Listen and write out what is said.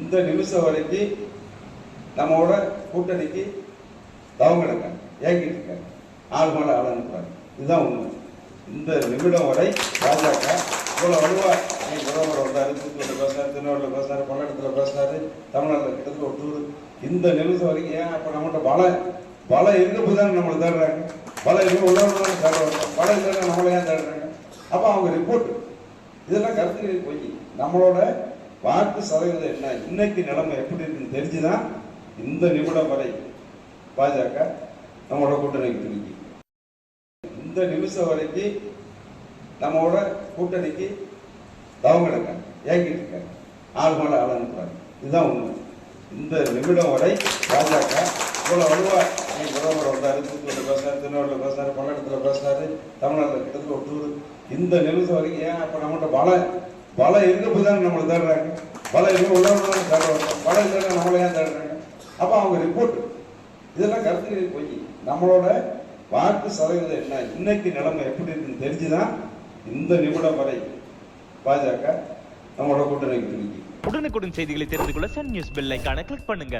இந்த நிமிஷம் வரைக்கும் நம்மளோட கூட்டணிக்கு தவங்க ஏங்கிட்டு இருக்காங்க ஆள் மேலே ஆள் அனுப்புறாங்க இதுதான் உண்மை. இந்த நிமிடம் வரை பாஜக இவ்வளோ வலுவா நீ பிரதமர் வந்தாரு தூத்துக்குடியில் பேசினாரு திருநெல்வேலியில் பேசினார் பல்லடத்தில் பேசினார் தமிழ்நாட்டில் கிட்டத்தட்ட ஒரு டூர் இந்த நிமிஷம் வரைக்கும் ஏன் அப்போ நம்மகிட்ட பலம் பல இருக்கப்போ தானே நம்மளை தேடுறாங்க. பல இருக்க உள்ளவங்க தேடுறாங்க. பல இல்லைன்னா நம்மளை ஏன் தேடுறாங்க? அப்போ அவங்க ரிப்போர்ட் இதெல்லாம் கருத்து போய் நம்மளோட வாக்கு சதவீதம் என்ன இன்னைக்கு நிலைமை எப்படி இருக்குன்னு தெரிஞ்சுதான் இந்த நிமிடம் வரை பாஜக நம்மளோட கூட்டணிக்கு துணிக்கி இந்த நிமிஷம் வரைக்கும் நம்மளோட கூட்டணிக்கு தவங்க இருக்காங்க ஏங்கிட்டு இருக்காங்க. ஆள் மேல ஆள் அனுப்புறாங்க. இதுதான் உண்மை. இந்த நிமிடம் வரை பாஜக இவ்வளோ வலுவா நீ பிரதமர் வந்தாரு தூத்துக்குடியில் பேசினாரு திருநெல்வேலியில் பேசினாரு பல்லடத்தில் பேசினாரு தமிழ்நாட்டில் கிட்டத்தட்ட ஒரு டூர். இந்த நிமிஷம் வரைக்கும் ஏன் அப்போ நம்மகிட்ட பல பல இருக்கப்போ தானே நம்மளை தேடுறாங்க. பல இருக்க உள்ளவங்க தேடுறாங்க. பல இல்லைன்னா நம்மளே ஏன் தேடுறாங்க? அப்போ அவங்க ரிப்போர்ட் இதெல்லாம் கருத்து போய் நம்மளோட வாக்கு சதவீதம் என்ன? இன்னைக்கு நிலைமை எப்படி இருக்குன்னு தெரிஞ்சுதான் இந்த நிமிடம் வரை பாஜக நம்மளோட கூட்டணி உடனுக்குடன் செய்திகளை தெரிந்து கொள்ள சன் நியூஸ் பெல் ஐக்கான கிளிக் பண்ணுங்க.